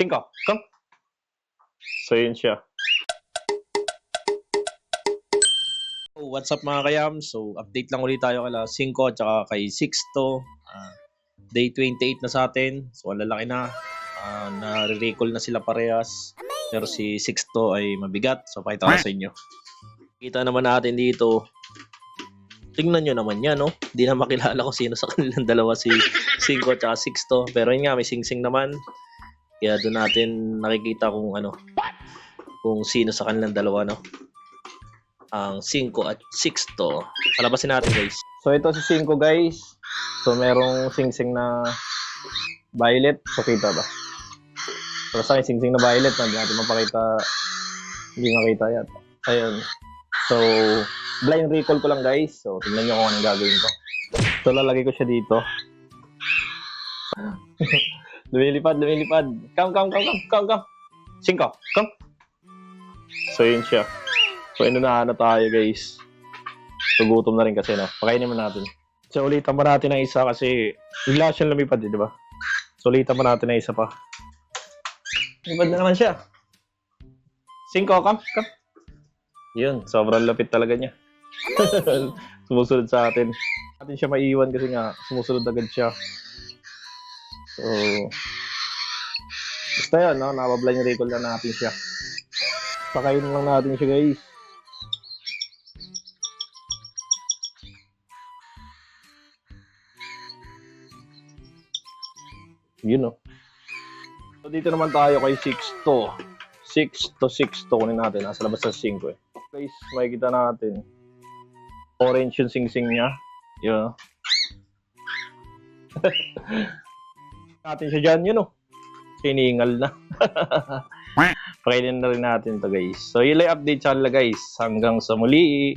Cinco, yun siya. So, what's up mga kayam? So, update lang ulit tayo kala 5 at saka kay Sixto. Ah, day 28 na sa atin. So, ang lalaki na. Ah, na-recall na sila parehas. Pero si Sixto ay mabigat. So, pakita ko sa inyo. Kita naman natin dito. Tingnan nyo naman yan, no? Hindi na makilala ko sino sa kanilang dalawa si 5 at saka Sixto. Pero yun nga, may sing-sing naman. Kaya doon natin nakikita kung ano, kung sino sa kanilang dalawa, no? Ang 5 at 6 to. Palabasin natin, guys. So, ito si 5, guys. So, merong sing-sing na violet. So, kita ba? Pero sa sing-sing na violet. Hindi natin mapakita. Hindi makita yata. Ayun. So, blind recall ko lang, guys. So, tingnan nyo kung anong gagawin ko. So, lalagay ko siya dito. lumilipad, lumilipad. Come, come, come, come, come, come. Cinco, come. So, yun siya. So, inunahan na tayo, guys. So, gutom na rin kasi, no? Pakainin mo natin. So, ulitan pa natin ang isa kasi bigla siyang lumipad, eh, di ba? So, ulitan pa natin ang isa pa. Lumipad na naman siya. Cinco, come, come. Yun, sobrang lapit talaga niya. sumusunod sa atin. Natin siya maiwan kasi nga sumusunod agad siya. So, basta yun, no? Napablind recall na natin siya. Pakainin lang natin siya, guys. Yun, no? So, dito naman tayo kay 6 to. 6 to 6 to kunin natin. Nasa labas sa 5 eh. Guys, makikita natin. Orange yung sing-sing niya. Yun. natin siya dyan, yun oh. Siningal na. Pakainin na rin natin to guys. So, yun lang update kanila guys. Hanggang sa muli.